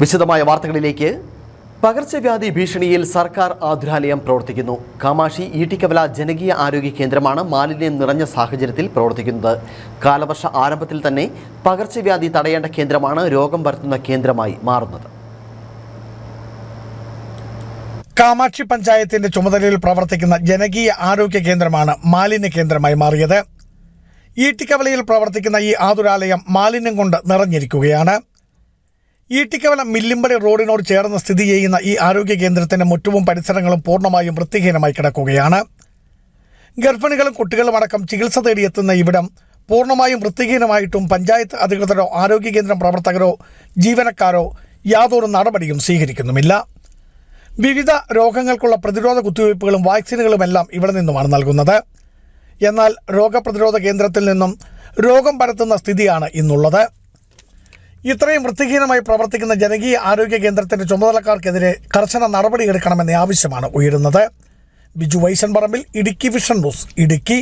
വിശദമായ വാർത്തകളിലേക്ക്. പകർച്ചവ്യാധി ഭീഷണിയിൽ സർക്കാർ ആതുരാലയം പ്രവർത്തിക്കുന്നു. കാമാഷി ഈട്ടിക്കവല ജനകീയ ആരോഗ്യ കേന്ദ്രമാണ് മാലിന്യം നിറഞ്ഞ സാഹചര്യത്തിൽ പ്രവർത്തിക്കുന്നത്. കാലവർഷ ആരംഭത്തിൽ തന്നെ പകർച്ചവ്യാധി തടയേണ്ട കേന്ദ്രമാണ് രോഗം പരത്തുന്ന കേന്ദ്രമായി മാറുന്നത്. കാമാക്ഷി പഞ്ചായത്തിന്റെ ചുമതലയിൽ പ്രവർത്തിക്കുന്ന ജനകീയ ആരോഗ്യ കേന്ദ്രമാണ് മാലിന്യ കേന്ദ്രമായി മാറിയത്. ഈട്ടിക്കവലയിൽ പ്രവർത്തിക്കുന്ന ഈ ആതുരാലയം മാലിന്യം കൊണ്ട് നിറഞ്ഞിരിക്കുകയാണ്. ഈട്ടിക്കവല മില്ലിമ്പടി റോഡിനോട് ചേർന്ന് സ്ഥിതി ചെയ്യുന്ന ഈ ആരോഗ്യ കേന്ദ്രത്തിന്റെ മുറ്റവും പരിസരങ്ങളും പൂർണമായും വൃത്തിഹീനമായി കിടക്കുകയാണ്. ഗർഭിണികളും കുട്ടികളും അടക്കം ചികിത്സ തേടിയെത്തുന്ന ഇവിടം പൂർണമായും വൃത്തിഹീനമായിട്ടും പഞ്ചായത്ത് അധികൃതരോ ആരോഗ്യ കേന്ദ്രം പ്രവർത്തകരോ ജീവനക്കാരോ യാതൊരു നടപടിയും സ്വീകരിക്കുന്നുമില്ല. വിവിധ രോഗങ്ങൾക്കുള്ള പ്രതിരോധ കുത്തിവയ്പ്പുകളും വാക്സിനുകളുമെല്ലാം ഇവിടെ നിന്നുമാണ് നൽകുന്നത്. എന്നാൽ രോഗപ്രതിരോധ കേന്ദ്രത്തിൽ നിന്നും രോഗം പരത്തുന്ന സ്ഥിതിയാണ് ഇന്നുള്ളത്. ഇത്രയും വൃത്തിഹീനമായി പ്രവർത്തിക്കുന്ന ജനകീയ ആരോഗ്യ കേന്ദ്രത്തിന്റെ ചുമതലക്കാർക്കെതിരെ കർശന നടപടിയെടുക്കണമെന്ന ആവശ്യമാണ് ഉയരുന്നത്. Biju Vaishan Parambil Idukki vision news Idukki.